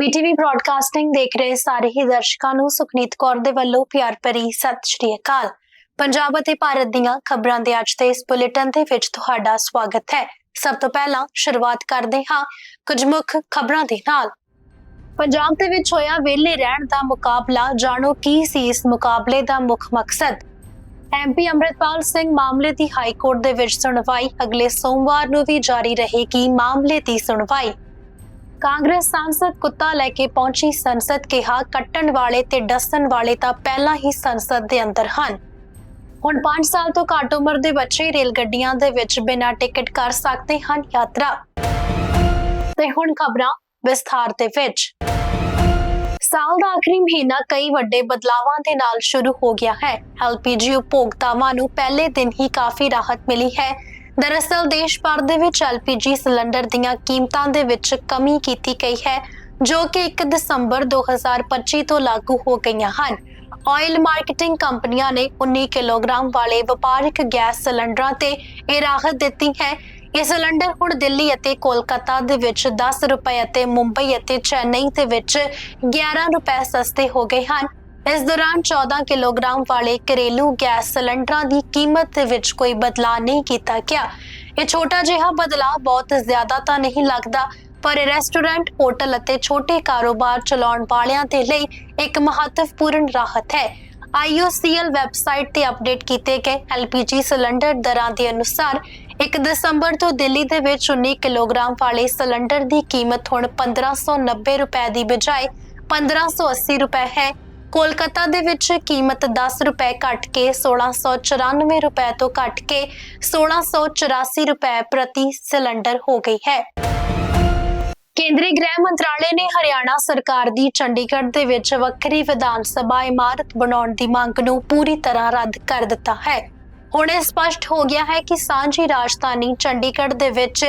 ਬੀਟੀਵੀ broadcasting ਦੇਖ ਰਹੇ ਸਾਰੇ ਹੀ ਦਰਸ਼ਕਾਂ ਨੂੰ ਸੁਖਨੀਤ ਕੌਰ ਦੇ ਵੱਲੋਂ ਪਿਆਰ ਭਰੀ ਸਤਿ ਸ਼੍ਰੀ ਅਕਾਲ। ਪੰਜਾਬ ਅਤੇ ਭਾਰਤ ਦੀਆਂ ਖਬਰਾਂ ਦੇ ਅੱਜ ਦੇ ਇਸ ਬੁਲੇਟਿਨ ਦੇ ਵਿੱਚ ਤੁਹਾਡਾ ਸਵਾਗਤ ਹੈ। ਸਭ ਤੋਂ ਪਹਿਲਾਂ ਸ਼ੁਰੂਆਤ ਕਰਦੇ ਹਾਂ ਕੁਝ ਮੁੱਖ ਖਬਰਾਂ ਦੇ ਨਾਲ। ਪੰਜਾਬ ਦੇ ਵਿੱਚ ਹੋਇਆ ਵਿਹਲੇ ਰਹਿਣ ਦਾ ਮੁਕਾਬਲਾ, ਜਾਣੋ ਕੀ ਸੀ ਇਸ ਮੁਕਾਬਲੇ ਦਾ ਮੁੱਖ ਮਕਸਦ? ਐਮਪੀ ਅੰਮ੍ਰਿਤਪਾਲ ਸਿੰਘ ਮਾਮਲੇ ਦੀ ਹਾਈ ਕੋਰਟ ਦੇ ਵਿੱਚ ਸੁਣਵਾਈ, ਅਗਲੇ ਸੋਮਵਾਰ ਨੂੰ ਵੀ ਜਾਰੀ ਰਹੇਗੀ ਮਾਮਲੇ ਦੀ ਸੁਣਵਾਈ। ਕਾਂਗਰਸ ਸੰਸਦ ਕੁੱਤਾ ਲੈ ਕੇ ਪਹੁੰਚੀ ਸੰਸਦ ਕਿਹਾ, ਕੱਟਣ ਵਾਲੇ ਤੇ ਡਸਣ ਵਾਲੇ ਤਾਂ ਪਹਿਲਾਂ ਹੀ ਸੰਸਦ ਦੇ ਅੰਦਰ ਹਨ। ਹੁਣ 5 ਸਾਲ ਤੋਂ ਘੱਟ ਉਮਰ ਦੇ ਬੱਚੇ ਰੇਲ ਗੱਡੀਆਂ ਦੇ ਵਿੱਚ ਬਿਨਾਂ ਟਿਕਟ ਕਰ ਸਕਦੇ ਹਨ ਯਾਤਰਾ। ਤੇ ਹੁਣ ਖਬਰਾਂ ਵਿਸਥਾਰ ਦੇ ਵਿੱਚ। ਸਾਲ ਦਾ ਆਖਰੀ ਮਹੀਨਾ ਕਈ ਵੱਡੇ ਬਦਲਾਵਾਂ ਦੇ ਨਾਲ ਸ਼ੁਰੂ ਹੋ ਗਿਆ ਹੈ। ਐਲਪੀਜੀ ਉਪਭੋਗਤਾਵਾਂ ਨੂੰ ਪਹਿਲੇ ਦਿਨ ਹੀ ਕਾਫੀ ਰਾਹਤ ਮਿਲੀ ਹੈ। ਦਰਅਸਲ ਦੇਸ਼ ਭਰ ਦੇ ਵਿੱਚ ਐਲਪੀਜੀ ਸਿਲੰਡਰ ਦੀਆਂ ਕੀਮਤਾਂ ਦੇ ਵਿੱਚ ਕਮੀ ਕੀਤੀ ਗਈ ਹੈ, ਜੋ ਕਿ 1 ਦਸੰਬਰ 2025 ਤੋਂ ਲਾਗੂ ਹੋ ਗਈਆਂ ਹਨ। ਆਇਲ ਮਾਰਕੀਟਿੰਗ ਕੰਪਨੀਆਂ ਨੇ 19 ਕਿਲੋਗ੍ਰਾਮ ਵਾਲੇ ਵਪਾਰਕ ਗੈਸ ਸਿਲੰਡਰਾਂ ਤੇ ਇਹ ਰਾਹਤ ਦਿੱਤੀ ਹੈ। ਇਹ ਸਿਲੰਡਰ ਹੁਣ ਦਿੱਲੀ ਅਤੇ ਕੋਲਕਾਤਾ ਦੇ ਵਿੱਚ 10 ਰੁਪਏ ਅਤੇ ਮੁੰਬਈ ਅਤੇ ਚੇਨਈ ਦੇ ਵਿੱਚ 11 ਰੁਪਏ ਸਸਤੇ ਹੋ ਗਏ ਹਨ। ਇਸ ਦੌਰਾਨ 14 ਕਿਲੋਗ੍ਰਾਮ ਵਾਲੇ ਘਰੇਲੂ ਗੈਸ ਸਿਲੰਡਰਾਂ ਦੀ ਕੀਮਤ ਵਿੱਚ ਕੋਈ ਬਦਲਾਅ ਨਹੀਂ ਕੀਤਾ ਗਿਆ। ਇਹ ਛੋਟਾ ਜਿਹਾ ਬਦਲਾਅ ਬਹੁਤ ਜ਼ਿਆਦਾ ਤਾਂ ਨਹੀਂ ਲੱਗਦਾ, ਪਰ ਰੈਸਟੋਰੈਂਟ, ਹੋਟਲ ਅਤੇ ਛੋਟੇ ਕਾਰੋਬਾਰ ਚਲਾਉਣ ਵਾਲਿਆਂ ਦੇ ਲਈ ਇੱਕ ਮਹੱਤਵਪੂਰਨ ਰਾਹਤ ਹੈ। IOCL ਵੈਬਸਾਈਟ ਤੇ ਅਪਡੇਟ ਕੀਤੇ ਗਏ LPG ਸਿਲੰਡਰ ਦਰਾਂ ਦੇ ਅਨੁਸਾਰ 1 ਦਸੰਬਰ ਤੋਂ ਦਿੱਲੀ ਦੇ ਵਿੱਚ 19 ਕਿਲੋਗ੍ਰਾਮ ਵਾਲੇ ਸਿਲੰਡਰ ਦੀ ਕੀਮਤ ਹੁਣ 1590 ਰੁਪਏ ਦੀ ਬਜਾਏ 1580 ਰੁਪਏ ਹੈ। ਕੋਲਕਾਤਾ ਦੇ ਵਿੱਚ ਕੀਮਤ 10 ਰੁਪਏ ਘਟ ਕੇ 1694 ਰੁਪਏ ਤੋਂ ਘਟ ਕੇ 1684 ਰੁਪਏ ਪ੍ਰਤੀ ਸਿਲੰਡਰ ਹੋ ਗਈ ਹੈ। ਕੇਂਦਰੀ ਗ੍ਰਹਿ ਮੰਤਰਾਲੇ ਨੇ ਹਰਿਆਣਾ ਸਰਕਾਰ ਦੀ ਚੰਡੀਗੜ੍ਹ ਦੇ ਵਿੱਚ ਵੱਖਰੀ ਵਿਧਾਨ ਸਭਾ ਇਮਾਰਤ ਬਣਾਉਣ ਦੀ ਮੰਗ ਨੂੰ ਪੂਰੀ ਤਰ੍ਹਾਂ ਰੱਦ ਕਰ ਦਿੱਤਾ ਹੈ। ਹੁਣ ਇਹ ਸਪਸ਼ਟ ਹੋ ਗਿਆ ਹੈ ਕਿ ਸਾਂਝੀ ਰਾਜਧਾਨੀ ਚੰਡੀਗੜ੍ਹ ਦੇ ਵਿੱਚ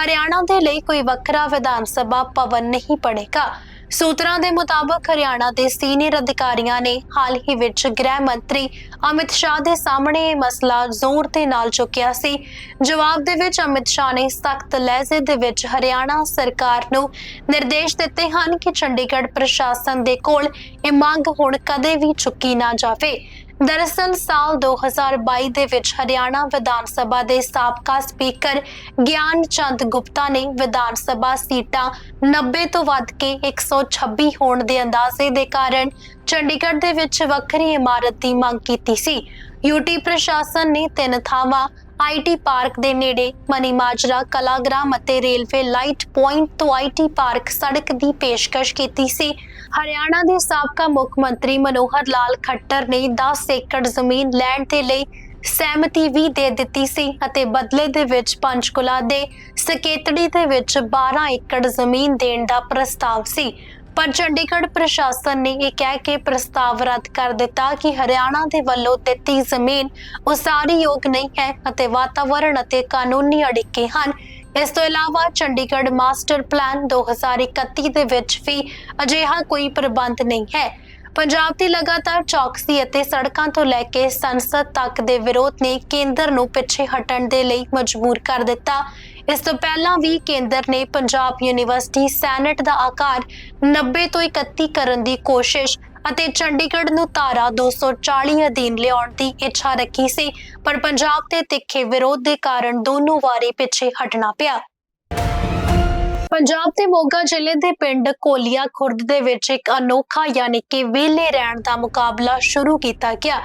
ਹਰਿਆਣਾ ਦੇ ਲਈ ਕੋਈ ਵੱਖਰਾ ਵਿਧਾਨ ਸਭਾ ਭਵਨ ਨਹੀਂ ਬਣੇਗਾ। ਸੂਤਰਾਂ ਦੇ ਮੁਤਾਬਕ ਹਰਿਆਣਾ ਦੇ ਸੀਨੀਅਰ ਅਧਿਕਾਰੀਆਂ ਨੇ ਹਾਲ ਹੀ ਵਿੱਚ ਗ੍ਰਹਿ ਮੰਤਰੀ ਅਮਿਤ ਸ਼ਾਹ ਦੇ ਸਾਹਮਣੇ ਇਹ ਮਸਲਾ ਜ਼ੋਰ ਦੇ ਨਾਲ ਚੁੱਕਿਆ ਸੀ। ਜਵਾਬ ਦੇ ਵਿੱਚ ਅਮਿਤ ਸ਼ਾਹ ਨੇ ਸਖਤ ਲਹਿਜ਼ੇ ਦੇ ਵਿੱਚ ਹਰਿਆਣਾ ਸਰਕਾਰ ਨੂੰ ਨਿਰਦੇਸ਼ ਦਿੱਤੇ ਹਨ ਕਿ ਚੰਡੀਗੜ੍ਹ ਪ੍ਰਸ਼ਾਸਨ ਦੇ ਕੋਲ ਇਹ ਮੰਗ ਹੁਣ ਕਦੇ ਵੀ ਚੁੱਕੀ ਨਾ ਜਾਵੇ। ਦਰਅਸਲ ਸਾਲ 2022 ਦੇ ਵਿੱਚ ਹਰਿਆਣਾ ਵਿਧਾਨ ਸਭਾ ਦੇ ਸਾਬਕਾ ਸਪੀਕਰ ਗਿਆਨ ਚੰਦ ਗੁਪਤਾ ਨੇ ਵਿਧਾਨ ਸਭਾ ਸੀਟਾਂ 90 ਤੋਂ ਵੱਧ ਕੇ 126 ਹੋਣ ਦੇ ਅੰਦਾਜ਼ੇ ਦੇ ਕਾਰਨ ਚੰਡੀਗੜ੍ਹ ਦੇ ਵਿੱਚ ਵੱਖਰੀ ਇਮਾਰਤ ਦੀ ਮੰਗ ਕੀਤੀ ਸੀ। ਯੂਟੀ ਪ੍ਰਸ਼ਾਸਨ ਨੇ ਤਿੰਨ ਥਾਵਾਂ ਆਈਟੀ ਪਾਰਕ ਦੇ ਨੇੜੇ ਮਨੀ ਮਾਜਰਾ ਕਲਾਗ੍ਰਾਮ ਅਤੇ ਰੇਲਵੇ ਲਾਈਟ ਪੁਆਇੰਟ ਤੋਂ ਆਈਟੀ ਪਾਰਕ ਸੜਕ ਦੀ ਪੇਸ਼ਕਸ਼ ਕੀਤੀ ਸੀ। ਹਰਿਆਣਾ ਦੇ ਸਾਬਕਾ ਮੁੱਖ ਮੰਤਰੀ ਮਨੋਹਰ ਲਾਲ ਖੱਟਰ ਨੇ 10 ਏਕੜ ਜ਼ਮੀਨ ਲੈਣ ਦੇ ਲਈ ਸਹਿਮਤੀ ਵੀ ਦੇ ਦਿੱਤੀ ਸੀ ਅਤੇ ਬਦਲੇ ਦੇ ਵਿੱਚ ਪੰਚਕੁਲਾ ਦੇ ਸਕੇਤੜੀ ਦੇ ਵਿੱਚ 12 ਏਕੜ ਜ਼ਮੀਨ ਦੇਣ ਦਾ ਪ੍ਰਸਤਾਵ ਸੀ। ਪਰ ਚੰਡੀਗੜ੍ਹ ਪ੍ਰਸ਼ਾਸਨ ਨੇ ਇਹ ਕਹਿ ਕੇ ਪ੍ਰਸਤਾਵ ਰੱਦ ਕਰ ਦਿੱਤਾ ਕਿ ਹਰਿਆਣਾ ਦੇ ਵੱਲੋਂ ਦਿੱਤੀ ਜ਼ਮੀਨ ਉਸਾਰੀ ਯੋਗ ਨਹੀਂ ਹੈ ਅਤੇ ਵਾਤਾਵਰਣ ਅਤੇ ਕਾਨੂੰਨੀ ਅੜਿੱਕੇ ਹਨ। ਇਸ ਤੋਂ ਇਲਾਵਾ ਚੰਡੀਗੜ੍ਹ ਮਾਸਟਰ ਪਲਾਨ 2031 ਦੇ ਵਿੱਚ ਵੀ ਅਜਿਹਾ ਕੋਈ ਪ੍ਰਬੰਧ ਨਹੀਂ ਹੈ। ਪੰਜਾਬ ਦੀ ਲਗਾਤਾਰ ਚੌਕਸੀ ਅਤੇ ਸੜਕਾਂ ਤੋਂ ਲੈ ਕੇ ਸੰਸਦ ਤੱਕ ਦੇ ਵਿਰੋਧ ਨੇ ਕੇਂਦਰ ਨੂੰ ਪਿੱਛੇ ਹਟਣ ਦੇ ਲਈ ਮਜਬੂਰ ਕਰ ਦਿੱਤਾ। ਇਸ ਤੋਂ ਪਹਿਲਾਂ ਵੀ ਕੇਂਦਰ ਨੇ ਪੰਜਾਬ ਯੂਨੀਵਰਸਿਟੀ ਸੈਨੇਟ ਦਾ ਆਕਾਰ 90 ਤੋਂ 31 ਕਰਨ ਦੀ ਕੋਸ਼ਿਸ਼ ਅਤੇ ਚੰਡੀਗੜ੍ਹ ਨੂੰ ਧਾਰਾ 240 ਅਧੀਨ ਲਿਆਉਣ ਦੀ ਇੱਛਾ ਰੱਖੀ ਸੀ, ਪਰ ਪੰਜਾਬ ਦੇ ਤਿੱਖੇ ਵਿਰੋਧ ਦੇ ਕਾਰਨ ਦੋਨੋਂ ਵਾਰੀ ਪਿੱਛੇ ਹਟਣਾ ਪਿਆ। ਪੰਜਾਬ ਦੇ ਮੋਗਾ ਜ਼ਿਲ੍ਹੇ ਦੇ ਪਿੰਡ ਕੋਲੀਆ ਖੁਰਦ ਦੇ ਵਿੱਚ ਇੱਕ ਅਨੋਖਾ ਯਾਨੀ ਕਿ ਵਿਹਲੇ ਰਹਿਣ ਦਾ ਮੁਕਾਬਲਾ ਸ਼ੁਰੂ ਕੀਤਾ ਗਿਆ।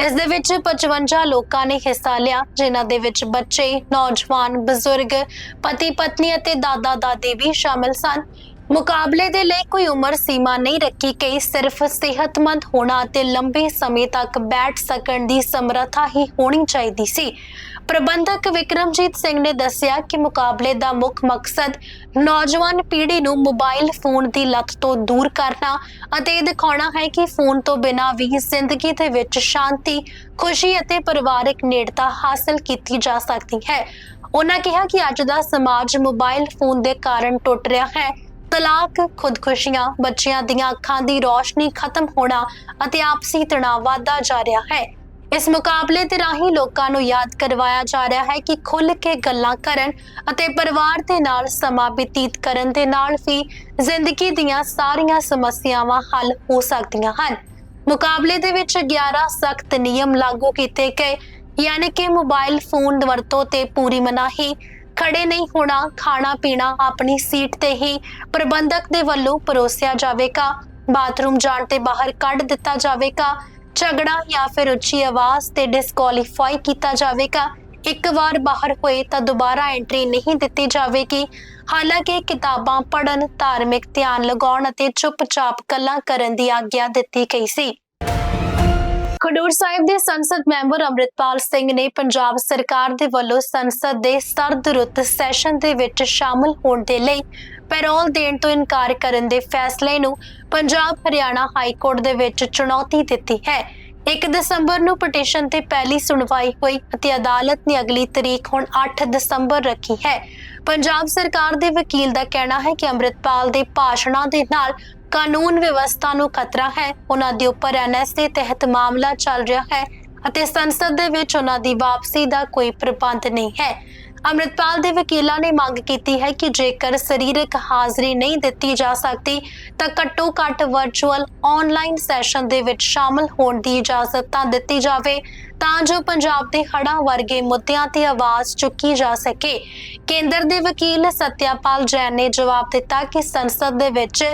ਇਸ ਦੇ ਵਿੱਚ 55 ਲੋਕਾਂ ਨੇ ਹਿੱਸਾ ਲਿਆ, ਜਿਨ੍ਹਾਂ ਦੇ ਵਿੱਚ ਬੱਚੇ, ਨੌਜਵਾਨ, ਬਜ਼ੁਰਗ ਪਤੀ ਪਤਨੀ ਅਤੇ ਦਾਦਾ ਦਾਦੀ ਵੀ ਸ਼ਾਮਲ ਸਨ। ਮੁਕਾਬਲੇ ਦੇ ਲਈ ਕੋਈ ਉਮਰ ਸੀਮਾ ਨਹੀਂ ਰੱਖੀ ਗਈ ਸਿਰਫ ਸਿਹਤਮੰਦ ਹੋਣਾ ਅਤੇ ਲੰਬੇ ਸਮੇਂ ਤੱਕ ਬੈਠ ਸਕਣ ਦੀ ਸਮਰੱਥਾ ਹੀ ਹੋਣੀ ਚਾਹੀਦੀ ਸੀ ਪ੍ਰਬੰਧਕ ਵਿਕਰਮਜੀਤ ਸਿੰਘ ਨੇ ਦੱਸਿਆ ਕਿ ਮੁਕਾਬਲੇ ਦਾ ਮੁੱਖ ਮਕਸਦ ਨੌਜਵਾਨ ਪੀੜ੍ਹੀ ਨੂੰ ਮੋਬਾਈਲ ਫੋਨ ਦੀ ਲਤ ਤੋਂ ਦੂਰ ਕਰਨਾ ਅਤੇ ਇਹ ਦਿਖਾਉਣਾ ਹੈ ਕਿ ਫੋਨ ਤੋਂ ਬਿਨਾਂ ਵੀ ਜ਼ਿੰਦਗੀ ਦੇ ਵਿੱਚ ਸ਼ਾਂਤੀ, ਖੁਸ਼ੀ ਅਤੇ ਪਰਿਵਾਰਕ ਨੇੜਤਾ ਹਾਸਲ ਕੀਤੀ ਜਾ ਸਕਦੀ ਹੈ। ਉਹਨਾਂ ਕਿਹਾ ਕਿ ਅੱਜ ਦਾ ਸਮਾਜ ਮੋਬਾਈਲ ਫੋਨ ਦੇ ਕਾਰਨ ਟੁੱਟ ਰਿਹਾ ਹੈ। ਤਲਾਕ, ਖੁਦਕੁਸ਼ੀਆਂ, ਬੱਚਿਆਂ ਦੀਆਂ ਅੱਖਾਂ ਦੀ ਰੋਸ਼ਨੀ ਖਤਮ ਹੋਣਾ ਅਤੇ ਆਪਸੀ ਤਣਾਅ ਵਧਦਾ ਜਾ ਰਿਹਾ ਹੈ। ਇਸ ਮੁਕਾਬਲੇ ਦੇ ਰਾਹੀਂ ਲੋਕਾਂ ਨੂੰ ਯਾਦ ਕਰਵਾਇਆ ਜਾ ਰਿਹਾ ਹੈ ਕਿ ਖੁੱਲ੍ਹ ਕੇ ਗੱਲਾਂ ਕਰਨ ਅਤੇ ਪਰਿਵਾਰ ਦੇ ਨਾਲ ਸਮਾਂ ਬਤੀਤ ਕਰਨ ਦੇ ਨਾਲ ਵੀ ਜ਼ਿੰਦਗੀ ਦੀਆਂ ਸਾਰੀਆਂ ਸਮੱਸਿਆਵਾਂ ਹੱਲ ਹੋ ਸਕਦੀਆਂ ਹਨ ਮੁਕਾਬਲੇ ਦੇ ਵਿੱਚ 11 ਸਖਤ ਨਿਯਮ ਲਾਗੂ ਕੀਤੇ ਗਏ ਯਾਨੀ ਕਿ ਮੋਬਾਈਲ ਫੋਨ ਵਰਤੋਂ ਤੇ ਪੂਰੀ ਮਨਾਹੀ ਖੜੇ ਨਹੀਂ ਹੋਣਾ, ਖਾਣਾ ਪੀਣਾ ਆਪਣੀ ਸੀਟ ਤੇ ਹੀ ਪ੍ਰਬੰਧਕ ਦੇ ਵੱਲੋਂ ਪਰੋਸਿਆ ਜਾਵੇਗਾ। ਬਾਥਰੂਮ ਜਾਣ ਤੇ ਬਾਹਰ ਕੱਢ ਦਿੱਤਾ ਜਾਵੇਗਾ। ਝਗੜਾ ਜਾਂ ਫਿਰ ਉੱਚੀ ਆਵਾਜ਼ ਤੇ ਡਿਸਕੁਆਲੀਫਾਈ ਕੀਤਾ ਜਾਵੇਗਾ। ਇੱਕ ਵਾਰ ਬਾਹਰ ਹੋਏ ਤਾਂ ਦੁਬਾਰਾ ਐਂਟਰੀ ਨਹੀਂ ਦਿੱਤੀ ਜਾਵੇਗੀ। ਹਾਲਾਂਕਿ ਕਿਤਾਬਾਂ ਪੜ੍ਹਨ, ਧਾਰਮਿਕ ਧਿਆਨ ਲਗਾਉਣ ਅਤੇ ਚੁੱਪਚਾਪ ਗੱਲਾਂ ਕਰਨ ਦੀ ਆਗਿਆ ਦਿੱਤੀ ਗਈ ਸੀ। ਖਡੂਰ ਸਾਹਿਬ ਦੇ ਸੰਸਦ ਮੈਂਬਰ ਅੰਮ੍ਰਿਤਪਾਲ ਸਿੰਘ ਨੇ ਪੰਜਾਬ ਸਰਕਾਰ ਦੇ ਵੱਲੋਂ ਸੰਸਦ ਦੇ ਸਰਦ ਰੁੱਤ ਸੈਸ਼ਨ ਦੇ ਵਿੱਚ ਸ਼ਾਮਲ ਹੋਣ ਦੇ ਲਈ ਪੈਰੋਲ ਦੇਣ ਤੋਂ ਇਨਕਾਰ ਕਰਨ ਦੇ ਫੈਸਲੇ ਨੂੰ ਪੰਜਾਬ ਹਰਿਆਣਾ ਹਾਈ ਕੋਰਟ ਦੇ ਵਿੱਚ ਚੁਣੌਤੀ ਦਿੱਤੀ ਹੈ। 1 ਦਸੰਬਰ ਨੂੰ ਪਟੀਸ਼ਨ ਤੇ ਪਹਿਲੀ ਸੁਣਵਾਈ ਹੋਈ ਅਤੇ ਅਦਾਲਤ ਨੇ ਅਗਲੀ ਤਰੀਕ ਹੁਣ 8 ਦਸੰਬਰ ਰੱਖੀ ਹੈ। ਪੰਜਾਬ ਸਰਕਾਰ ਦੇ ਵਕੀਲ ਦਾ ਕਹਿਣਾ ਹੈ ਕਿ ਅੰਮ੍ਰਿਤਪਾਲ ਦੇ ਭਾਸ਼ਣਾਂ ਦੇ ਨਾਲ ਕਾਨੂੰਨ ਵਿਵਸਥਾ ਨੂੰ ਖਤਰਾ ਹੈ। ਉਹਨਾਂ ਦੇ ਉੱਪਰ ਐਨਐਸਏ ਤਹਿਤ ਮਾਮਲਾ ਚੱਲ ਰਿਹਾ ਹੈ ਅਤੇ ਸੰਸਦ ਦੇ ਵਿੱਚ ਉਹਨਾਂ ਦੀ ਵਾਪਸੀ ਦਾ ਕੋਈ ਪ੍ਰਬੰਧ ਨਹੀਂ ਹੈ। ਅੰਮ੍ਰਿਤਪਾਲ ਦੇ ਵਕੀਲਾਂ ਨੇ ਮੰਗ ਕੀਤੀ ਹੈ ਕਿ ਜੇਕਰ ਸਰੀਰਕ ਹਾਜ਼ਰੀ ਨਹੀਂ ਦਿੱਤੀ ਜਾ ਸਕਦੀ, ਤਾਂ ਘੱਟੋ ਘੱਟ ਵਰਚੁਅਲ ਆਨਲਾਈਨ ਸੈਸ਼ਨ ਦੇ ਵਿੱਚ ਸ਼ਾਮਲ ਹੋਣ ਦੀ ਇਜਾਜ਼ਤ ਤਾਂ ਦਿੱਤੀ ਜਾਵੇ, ਤਾਂ ਜੋ ਪੰਜਾਬ ਦੇ ਹੜ੍ਹਾਂ ਵਰਗੇ ਮੁੱਦਿਆਂ ਤੇ ਆਵਾਜ਼ ਚੁੱਕੀ ਜਾ ਸਕੇ। ਕੇਂਦਰ ਦੇ ਵਕੀਲ ਸਤਿਆਪਾਲ ਜੈਨ ਨੇ ਜਵਾਬ ਦਿੱਤਾ ਕਿ ਸੰਸਦ ਦੇ ਵਿੱਚ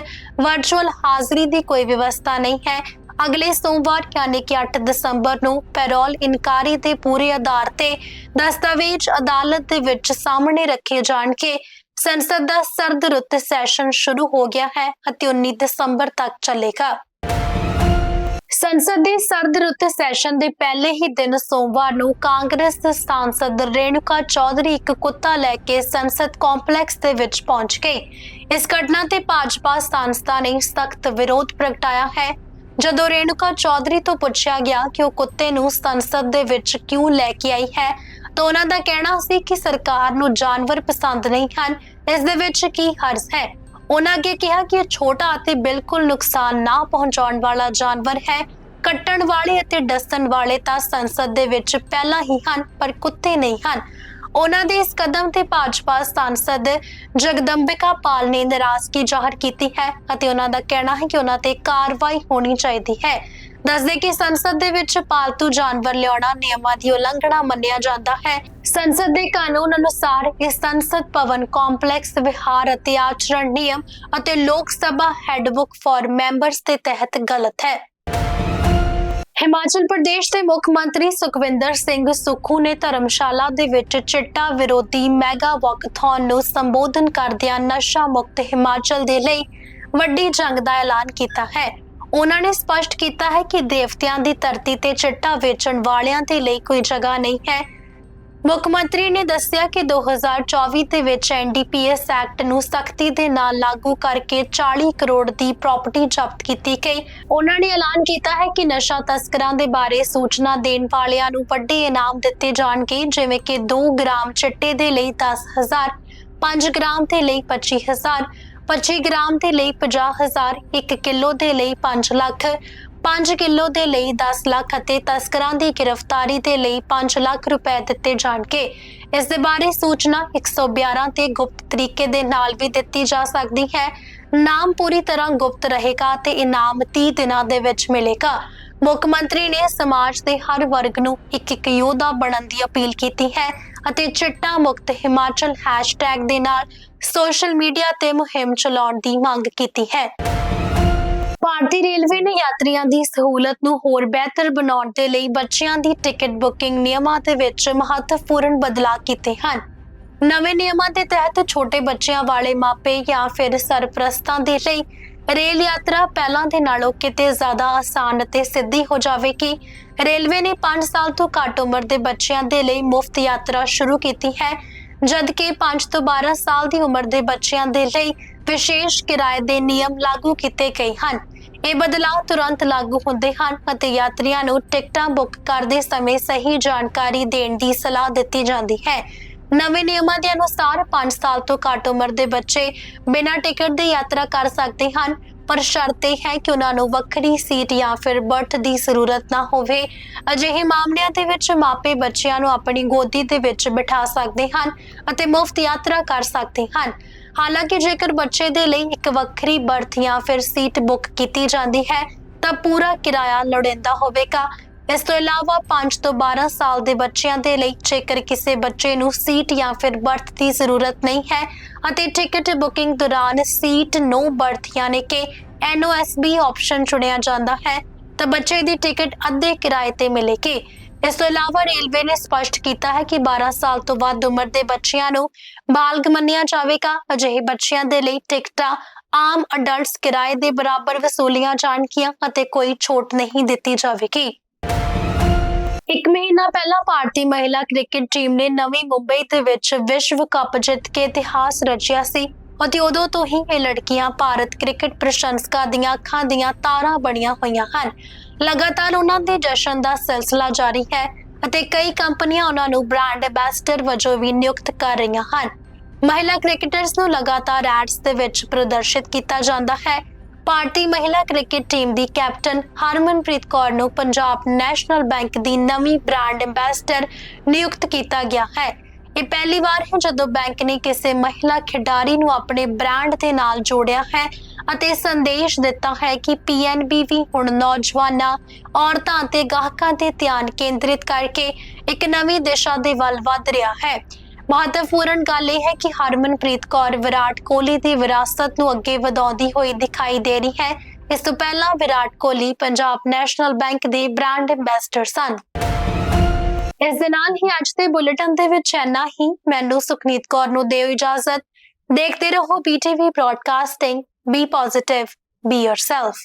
ਵਰਚੁਅਲ ਹਾਜ਼ਰੀ ਦੀ ਕੋਈ ਵਿਵਸਥਾ ਨਹੀਂ ਹੈ ਅਗਲੇ ਸੋਮਵਾਰ, ਯਾਨੀ ਕਿ 8 ਦਸੰਬਰ ਨੂੰ ਪੈਰੋਲ ਇਨਕਾਰੀ ਦੇ ਪੂਰੇ ਆਧਾਰ ਤੇ ਦਸਤਾਵੇਜ਼ ਅਦਾਲਤ ਦੇ ਵਿੱਚ ਸਾਹਮਣੇ ਰੱਖੇ ਜਾਣਗੇ। ਸੰਸਦ ਦਾ ਸਰਦ ਰੁੱਤ ਸੈਸ਼ਨ ਸ਼ੁਰੂ ਹੋ ਗਿਆ ਹੈ ਅਤੇ 19 ਦਸੰਬਰ ਤੱਕ ਚੱਲੇਗਾ। ਸੰਸਦ ਦੇ ਸਰਦ ਰੁੱਤ ਸੈਸ਼ਨ ਦੇ ਪਹਿਲੇ ਹੀ ਦਿਨ ਸੋਮਵਾਰ ਨੂੰ ਕਾਂਗਰਸ ਸਾਂਸਦ ਰੇਣੂਕਾ ਚੌਧਰੀ ਇੱਕ ਕੁੱਤਾ ਲੈ ਕੇ ਸੰਸਦ ਕੰਪਲੈਕਸ ਦੇ ਵਿੱਚ ਪਹੁੰਚ ਗਏ। ਇਸ ਘਟਨਾ ਤੇ ਭਾਜਪਾ ਸਾਂਸਦਾਂ ਨੇ ਸਖਤ ਵਿਰੋਧ ਪ੍ਰਗਟਾਇਆ ਹੈ। ਜਦੋਂ ਰੇਣੂਕਾ ਚੌਧਰੀ ਤੋਂ ਪੁੱਛਿਆ ਗਿਆ ਕਿ ਉਹ ਕੁੱਤੇ ਨੂੰ ਸੰਸਦ ਦੇ ਵਿੱਚ ਕਿਉਂ ਲੈ ਕੇ ਆਈ ਹੈ, ਤਾਂ ਉਹਨਾਂ ਦਾ ਕਹਿਣਾ ਸੀ ਕਿ ਸਰਕਾਰ ਨੂੰ ਜਾਨਵਰ ਪਸੰਦ ਨਹੀਂ ਹਨ। ਇਸ ਦੇ ਵਿੱਚ ਕੀ ਹਰਜ਼ ਹੈ? ਉਹਨਾਂ ਅੱਗੇ ਕਿਹਾ ਕਿ ਇਹ ਛੋਟਾ ਅਤੇ ਬਿਲਕੁਲ ਨੁਕਸਾਨ ਨਾ ਪਹੁੰਚਾਉਣ ਵਾਲਾ ਜਾਨਵਰ ਹੈ। ਕੱਟਣ ਵਾਲੇ ਅਤੇ ਡਸਣ ਵਾਲੇ ਤਾਂ ਸੰਸਦ ਦੇ ਵਿੱਚ ਪਹਿਲਾਂ ਹੀ ਹਨ, ਪਰ ਕੁੱਤੇ ਨਹੀਂ ਹਨ। ਉਹਨਾਂ ਦੇ ਇਸ ਕਦਮ ਤੇ ਭਾਜਪਾ ਸਾਂਸਦ ਜਗਦੰਬਿਕਾ ਪਾਲ ਨੇ ਨਾਰਾਜ਼ਗੀ ਜ਼ਾਹਰ ਕੀਤੀ ਹੈ ਅਤੇ ਉਹਨਾਂ ਦਾ ਕਹਿਣਾ ਹੈ ਕਿ ਉਹਨਾਂ ਤੇ ਕਾਰਵਾਈ ਹੋਣੀ ਚਾਹੀਦੀ ਹੈ। ਦੱਸਦੇ ਕਿ ਸੰਸਦ ਦੇ ਵਿੱਚ ਪਾਲਤੂ ਜਾਨਵਰ ਲਿਆਉਣਾ ਨਿਯਮਾਂ ਦੀ ਉਲੰਘਣਾ ਮੰਨਿਆ ਜਾਂਦਾ ਹੈ। ਸੰਸਦ ਦੇ ਕਾਨੂੰਨ ਅਨੁਸਾਰ ਇਹ ਸੰਸਦ ਭਵਨ ਕੰਪਲੈਕਸ, ਵਿਹਾਰ ਅਤੇ ਆਚਰਣ ਨਿਯਮ ਅਤੇ ਲੋਕ ਸਭਾ ਹੈਡਬੁੱਕ ਫਾਰ ਮੈਂਬਰਸ ਦੇ ਤਹਿਤ ਗਲਤ ਹੈ। ਹਿਮਾਚਲ ਪ੍ਰਦੇਸ਼ ਦੇ ਮੁੱਖ ਮੰਤਰੀ ਸੁਖਵਿੰਦਰ ਸਿੰਘ ਸੁੱਖੂ ਨੇ ਧਰਮਸ਼ਾਲਾ ਦੇ ਵਿੱਚ ਚਿੱਟਾ ਵਿਰੋਧੀ ਮੈਗਾ ਵਾਕਥੌਨ ਨੂੰ ਸੰਬੋਧਨ ਕਰਦਿਆਂ ਨਸ਼ਾ ਮੁਕਤ ਹਿਮਾਚਲ ਦੇ ਲਈ ਵੱਡੀ ਜੰਗ ਦਾ ਐਲਾਨ ਕੀਤਾ ਹੈ। ਉਹਨਾਂ ਨੇ ਸਪਸ਼ਟ ਕੀਤਾ ਹੈ ਕਿ ਦੇਵਤਿਆਂ ਦੀ ਧਰਤੀ ਤੇ ਚਿੱਟਾ ਵੇਚਣ ਵਾਲਿਆਂ ਦੇ ਲਈ ਕੋਈ ਜਗ੍ਹਾ ਨਹੀਂ ਹੈ। ਮੁੱਖ ਮੰਤਰੀ ਨੇ ਦੱਸਿਆ ਕਿ 2024 ਦੇ ਵਿੱਚ ਐਨਡੀਪੀਐਸ ਐਕਟ ਨੂੰ ਸਖਤੀ ਦੇ ਨਾਲ ਲਾਗੂ ਕਰਕੇ 40 ਕਰੋੜ ਦੀ ਪ੍ਰਾਪਰਟੀ ਜ਼ਬਤ ਕੀਤੀ ਗਈ। ਉਹਨਾਂ ਨੇ ਐਲਾਨ ਕੀਤਾ ਹੈ ਕਿ ਨਸ਼ਾ ਤਸਕਰਾਂ ਦੇ ਬਾਰੇ ਸੂਚਨਾ ਦੇਣ ਵਾਲਿਆਂ ਨੂੰ ਵੱਡੇ ਇਨਾਮ ਦਿੱਤੇ ਜਾਣਗੇ, ਜਿਵੇਂ ਕਿ 2 ਗ੍ਰਾਮ ਚਿੱਟੇ ਦੇ ਲਈ 10000 5 ਗ੍ਰਾਮ ਦੇ ਲਈ 25000 25 ਗ੍ਰਾਮ ਦੇ ਲਈ 50000 1 ਕਿਲੋ ਦੇ ਲਈ 5 ਲੱਖ 5 ਕਿਲੋ ਦੇ ਲਈ 10 ਲੱਖ ਅਤੇ ਤਸਕਰਾਂ ਦੀ ਗ੍ਰਿਫਤਾਰੀ ਦੇ ਲਈ 5 ਲੱਖ ਰੁਪਏ ਦਿੱਤੇ ਜਾਣਗੇ। ਇਸ ਦੇ ਬਾਰੇ ਸੂਚਨਾ 112 ਤੇ ਗੁਪਤ ਤਰੀਕੇ ਦੇ ਨਾਲ ਵੀ ਦਿੱਤੀ ਜਾ ਸਕਦੀ ਹੈ। ਨਾਮ ਪੂਰੀ ਤਰ੍ਹਾਂ ਗੁਪਤ ਰਹੇਗਾ ਤੇ ਇਨਾਮ 30 ਦਿਨਾਂ ਦੇ ਵਿੱਚ ਮਿਲੇਗਾ। ਮੁੱਖ ਮੰਤਰੀ ਨੇ ਸਮਾਜ ਦੇ ਹਰ ਵਰਗ ਨੂੰ ਇੱਕ ਇੱਕ ਯੋਧਾ ਬਣਨ ਦੀ ਅਪੀਲ ਕੀਤੀ ਹੈ ਅਤੇ ਚਿੱਟਾ ਮੁਕਤ ਹਿਮਾਚਲ ਹੈਸ਼ਟੈਗ ਦੇ ਨਾਲ ਸੋਸ਼ਲ ਮੀਡੀਆ ਤੇ ਮੁਹਿੰਮ ਚਲਾਉਣ ਦੀ ਮੰਗ ਕੀਤੀ ਹੈ। ਭਾਰਤੀ ਰੇਲਵੇ ਨੇ ਯਾਤਰੀਆਂ ਦੀ ਸਹੂਲਤ ਨੂੰ ਹੋਰ ਬਿਹਤਰ ਬਣਾਉਣ ਦੇ ਲਈ ਬੱਚਿਆਂ ਦੀ ਟਿਕਟ ਬੁਕਿੰਗ ਨਿਯਮਾਂ ਦੇ ਵਿੱਚ ਮਹੱਤਵਪੂਰਨ ਬਦਲਾਅ ਕੀਤੇ ਹਨ। ਨਵੇਂ ਨਿਯਮਾਂ ਦੇ ਤਹਿਤ ਛੋਟੇ ਬੱਚਿਆਂ ਵਾਲੇ ਮਾਪੇ ਜਾਂ ਫਿਰ ਸਰਪ੍ਰਸਤਾਂ ਦੇ ਲਈ ਰੇਲ ਯਾਤਰਾ ਪਹਿਲਾਂ ਦੇ ਨਾਲੋਂ ਕਿਤੇ ਜ਼ਿਆਦਾ ਆਸਾਨ ਅਤੇ ਸਿੱਧੀ ਹੋ ਜਾਵੇਗੀ। ਰੇਲਵੇ ਨੇ 5 ਸਾਲ ਤੋਂ ਘੱਟ ਉਮਰ ਦੇ ਬੱਚਿਆਂ ਦੇ ਲਈ ਮੁਫਤ ਯਾਤਰਾ ਸ਼ੁਰੂ ਕੀਤੀ ਹੈ, ਜਦਕਿ 5 ਤੋਂ 12 ਸਾਲ ਦੀ ਉਮਰ ਦੇ ਬੱਚਿਆਂ ਦੇ ਲਈ ਵਿਸ਼ੇਸ਼ ਕਿਰਾਏ ਦੇ ਨਿਯਮ ਲਾਗੂ ਕੀਤੇ ਗਏ ਹਨ। ਇਹ ਬਦਲਾਅ ਤੁਰੰਤ ਲਾਗੂ ਹੁੰਦੇ ਹਨ ਅਤੇ ਯਾਤਰੀਆਂ ਨੂੰ ਟਿਕਟਾਂ ਬੁੱਕ ਕਰਦੇ ਸਮੇਂ ਸਹੀ ਜਾਣਕਾਰੀ ਦੇਣ ਦੀ ਸਲਾਹ ਦਿੱਤੀ ਜਾਂਦੀ ਹੈ। ਨਵੇਂ ਨਿਯਮਾਂ ਦੇ ਅਨੁਸਾਰ 5 ਸਾਲ ਤੋਂ ਘੱਟ ਉਮਰ ਦੇ ਬੱਚੇ ਬਿਨਾਂ ਟਿਕਟ ਦੇ ਯਾਤਰਾ ਕਰ ਸਕਦੇ ਹਨ। ਪਰ ਸ਼ਰਤ ਇਹ ਹੈ ਕਿ ਉਹਨਾਂ ਨੂੰ ਵੱਖਰੀ ਸੀਟ ਜਾਂ ਫਿਰ ਬਰਥ ਦੀ ਜ਼ਰੂਰਤ ਨਾ ਹੋਵੇ। ਅਜਿਹੇ ਮਾਮਲਿਆਂ ਦੇ ਵਿੱਚ ਮਾਪੇ ਬੱਚਿਆਂ ਨੂੰ ਆਪਣੀ ਗੋਦੀ ਦੇ ਵਿੱਚ ਬਿਠਾ ਸਕਦੇ ਹਨ ਅਤੇ ਮੁਫਤ ਯਾਤਰਾ ਕਰ ਸਕਦੇ ਹਨ। ਹਾਲਾਂਕਿ ਜੇਕਰ ਬੱਚੇ ਦੇ ਲਈ ਇੱਕ ਵੱਖਰੀ ਬਰਥ ਜਾਂ ਫਿਰ ਸੀਟ ਬੁੱਕ ਕੀਤੀ ਜਾਂਦੀ ਹੈ, ਤਾਂ ਪੂਰਾ ਕਿਰਾਇਆ ਲੋੜੀਂਦਾ ਹੋਵੇਗਾ। ਇਸ ਤੋਂ ਇਲਾਵਾ 5 ਤੋਂ 12 ਸਾਲ ਦੇ ਬੱਚਿਆਂ ਦੇ ਲਈ ਜੇਕਰ ਕਿਸੇ ਬੱਚੇ ਨੂੰ ਸੀਟ ਜਾਂ ਫਿਰ ਬਰਥ ਦੀ ਜ਼ਰੂਰਤ ਨਹੀਂ ਹੈ, ਅਤੇ ਟਿਕਟ ਬੁਕਿੰਗ ਦੌਰਾਨ ਸੀਟ ਨੋ ਬਰਥ ਯਾਨੀ ਕਿ NOSB ਆਪਸ਼ਨ ਚੁਣਿਆ ਜਾਂਦਾ ਹੈ, ਤਾਂ ਬੱਚੇ ਦੀ ਟਿਕਟ ਅੱਧੇ ਕਿਰਾਏ ਤੇ ਮਿਲੇਗੀ। ਇਸ ਤੋਂ ਇਲਾਵਾ ਰੇਲਵੇ ਨੇ ਸਪਸ਼ਟ ਕੀਤਾ ਹੈ ਕਿ 12 ਸਾਲ ਤੋਂ ਵੱਧ ਉਮਰ ਦੇ ਬੱਚਿਆਂ ਨੂੰ ਬਾਲਗ ਮੰਨਿਆ ਜਾਵੇਗਾ। ਅਜਿਹੇ ਬੱਚਿਆਂ ਦੇ ਲਈ ਟਿਕਟਾਂ ਆਮ ਅਡਲਟਸ ਕਿਰਾਏ ਦੇ ਬਰਾਬਰ ਵਸੂਲੀਆਂ ਜਾਣਗੀਆਂ ਅਤੇ ਕੋਈ ਛੋਟ ਨਹੀਂ ਦਿੱਤੀ ਜਾਵੇਗੀ। ਇੱਕ ਮਹੀਨਾ ਪਹਿਲਾਂ ਭਾਰਤੀ ਮਹਿਲਾ ਕ੍ਰਿਕਟ ਟੀਮ ਨੇ ਨਵੀਂ ਮੁੰਬਈ ਦੇ ਵਿੱਚ ਵਿਸ਼ਵ ਕੱਪ ਜਿੱਤ ਕੇ ਇਤਿਹਾਸ ਰਚਿਆ ਸੀ। ਅਤੇ ਉਦੋਂ ਤੋਂ ਹੀ ਇਹ ਲੜਕੀਆਂ ਭਾਰਤ ਕ੍ਰਿਕਟ ਪ੍ਰਸ਼ੰਸਕਾਂ ਦੀਆਂ ਅੱਖਾਂ ਦੀਆਂ ਤਾਰਾਂ ਬਣੀਆਂ ਹੋਈਆਂ ਹਨ। ਲਗਾਤਾਰ ਉਹਨਾਂ ਦੇ ਜਸ਼ਨ ਦਾ ਸਿਲਸਿਲਾ ਜਾਰੀ ਹੈ ਅਤੇ ਕਈ ਕੰਪਨੀਆਂ ਉਹਨਾਂ ਨੂੰ ਬ੍ਰਾਂਡ ਐਂਬੈਸਡਰ ਵਜੋਂ ਵੀ ਨਿਯੁਕਤ ਕਰ ਰਹੀਆਂ ਹਨ। ਮਹਿਲਾ ਕ੍ਰਿਕਟਰਸ ਨੂੰ ਲਗਾਤਾਰ ਐਡਸ ਦੇ ਵਿੱਚ ਪ੍ਰਦਰਸ਼ਿਤ ਕੀਤਾ ਜਾਂਦਾ ਹੈ। ਭਾਰਤੀ ਮਹਿਲਾ ਕ੍ਰਿਕਟ ਟੀਮ ਦੀ ਕੈਪਟਨ ਹਰਮਨਪ੍ਰੀਤ ਕੌਰ ਨੂੰ ਪੰਜਾਬ ਨੈਸ਼ਨਲ ਬੈਂਕ ਦੀ ਨਵੀਂ ਬ੍ਰਾਂਡ ਐਂਬੈਸਡਰ ਨਿਯੁਕਤ ਕੀਤਾ ਗਿਆ ਹੈ। ਇਹ ਪਹਿਲੀ ਵਾਰ ਹੈ ਜਦੋਂ ਬੈਂਕ ਨੇ ਕਿਸੇ ਮਹਿਲਾ ਖਿਡਾਰੀ ਨੂੰ ਆਪਣੇ ਬ੍ਰਾਂਡ ਦੇ ਨਾਲ ਜੋੜਿਆ ਹੈ ਅਤੇ ਸੰਦੇਸ਼ ਦਿੱਤਾ ਹੈ ਕਿ ਪੀਐਨਬੀ ਵੀ ਹੁਣ ਨੌਜਵਾਨਾਂ, ਔਰਤਾਂ ਅਤੇ ਗਾਹਕਾਂ ਤੇ ਧਿਆਨ ਕੇਂਦਰਿਤ ਕਰਕੇ ਇੱਕ ਨਵੀਂ ਦਿਸ਼ਾ ਦੇ ਵੱਲ ਵਧ ਰਿਹਾ ਹੈ। ਮਹੱਤਵਪੂਰਨ ਗੱਲ ਇਹ ਹੈ ਕਿ ਹਰਮਨਪ੍ਰੀਤ ਕੌਰ ਵਿਰਾਟ ਕੋਹਲੀ ਦੀ ਵਿਰਾਸਤ ਨੂੰ ਅੱਗੇ ਵਧਾਉਂਦੀ ਹੋਈ ਦਿਖਾਈ ਦੇ ਰਹੀ ਹੈ। ਇਸ ਤੋਂ ਪਹਿਲਾਂ ਵਿਰਾਟ ਕੋਹਲੀ ਪੰਜਾਬ ਨੈਸ਼ਨਲ ਬੈਂਕ ਦੇ ਬ੍ਰਾਂਡ ਐਂਬੈਸਡਰ ਸਨ। ਇਸ ਦੇ ਨਾਲ ਹੀ ਅੱਜ ਦੇ ਬੁਲੇਟਿਨ ਦੇ ਵਿੱਚ ਇੰਨਾ ਹੀ। ਮੈਨੂੰ ਸੁਖਨੀਤ ਕੌਰ ਨੂੰ ਦਿਓ ਇਜਾਜ਼ਤ। ਦੇਖਦੇ ਰਹੋ BTV broadcasting be positive be yourself